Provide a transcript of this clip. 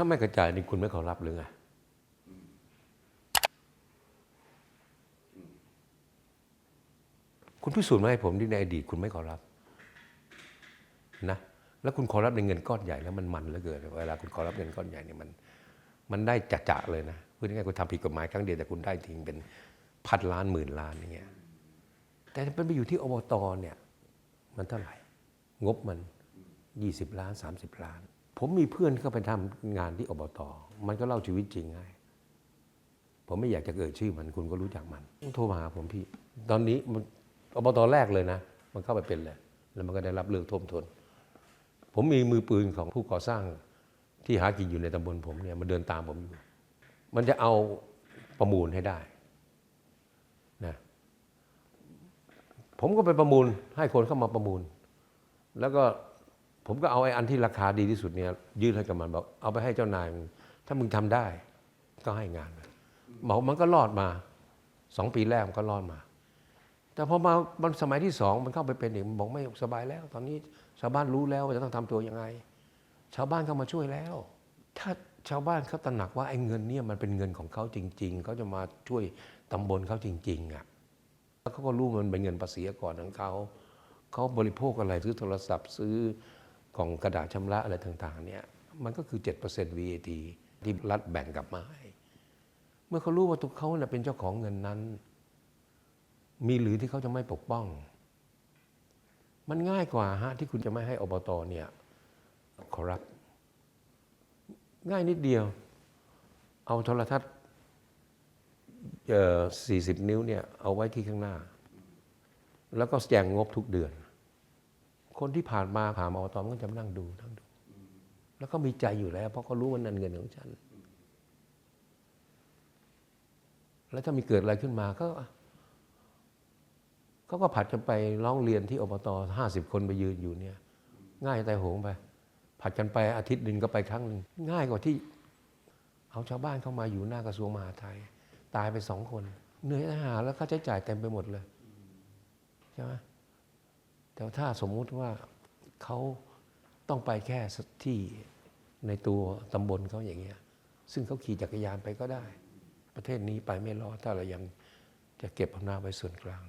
ถ้าไม่กระจายนี่คุณไม่ขอรับหรือไงคุณพิสูจน์มาให้ผมที่ในอดีตคุณไม่ขอรับนะแล้วคุณขอรับในเงินก้อนใหญ่แล้วมันมันเหลือเกินเวลาคุณขอรับเงินก้อนใหญ่เนี่ยมัน มันได้จะๆเลยนะพูดง่ายๆคุณทำผิดกฎหมายครั้งเดียวแต่คุณได้ทิ้งเป็นพันล้านหมื่นล้านอย่างเงี้ยแต่มันไปอยู่ที่อบตเนี่ย มันเท่าไหร่ งบมัน 20 ล้าน 30 ล้าน ผมมีเพื่อนเข้าไปทำงานที่อบตมันก็เล่าชีวิตจริงให้ผมไม่อยากจะเอ่ยชื่อมันคุณก็รู้จักมันโทรมาหาผมพี่ ตอนนี้มันอบตแรกเลยนะ มันเข้าไปเป็นเลย แล้วมันก็ได้รับเลือกท่วมทน ผมมีมือปืนของผู้ก่อสร้างที่หากินอยู่ในตำบลผมเนี่ยมันเดินตามผมอยู่ มันจะเอาประมูลให้ได้นะผมก็ไปประมูลให้คนเข้ามาประมูล แล้วก็ ผมก็เอาไอ้อันที่ราคาดีที่สุดเนี่ยยื่นให้กับมันบอกเอาไปให้เจ้านายถ้ามึงทำได้ ก็ให้งานมันบอกมันก็รอดมาสองปีแรกมันก็รอดมา แต่พอมามันสมัยที่สองมันเข้าไปเป็นอีกมันบอกไม่สบายแล้ว ตอนนี้ชาวบ้านรู้แล้วว่าจะต้องทำตัวยังไง ชาวบ้านเข้ามาช่วยแล้ว ถ้าชาวบ้านเขาตระหนักว่าไอ้เงินเนี่ยมันเป็นเงินของเขาจริง ๆเขาจะมาช่วยตำบลเขาจริง ๆอะแล้วเขาก็รู้มันเป็นเงินภาษีก่อนของเขาเขาบริโภคอะไรซื้อโทรศัพท์ซื้อ กล่องกระดาษชำระอะไรต่างๆเนี่ยมันก็คือ 7% VAT ที่รัฐแบ่งกลับมาให้เมื่อเขารู้ว่าตัวเขาเน่ยเป็นเจ้าของเงินนั้น มีหรือที่เขาจะไม่ปกป้อง มันง่ายกว่าฮะที่คุณจะไม่ให้อบตเนี่ยขอรับง่ายนิดเดียว เอาโทรทัศน์เอ่อ40นิ้วเนี่ยเอาไว้ที่ข้างหน้า แล้วก็แจงงบทุกเดือน คนที่ผ่านมาผ่านมาอบตมันก็จะมานั่งดูนั่งดู แล้วก็มีใจอยู่แล้ว เพราะเขารู้ว่านั่นเงินของฉัน แล้วถ้ามีเกิดอะไรขึ้นมาก็เขาก็ผัดกันไปร้องเรียนที่อบตห้าสิบคนไปยืนอยู่เนี่ย ง่ายแต่โหงไป ผัดกันไปอาทิตย์หนึ่งก็ไปครั้งหนึ่งง่ายกว่าที่ เอาชาวบ้านเข้ามาอยู่หน้ากระทรวงมหาดไทย ตายไปสองคน เหนื่อยอาหารแล้วค่าใช้จ่ายเต็มไปหมดเลยใช่ไหม แต่ถ้าสมมุติว่าเขาต้องไปแค่ที่ในตัวตำบลเขาอย่างเงี้ย ซึ่งเขาขี่จักรยานไปก็ได้ ประเทศนี้ไปไม่รอดถ้าเรายังจะเก็บอำนาจไว้ส่วนกลาง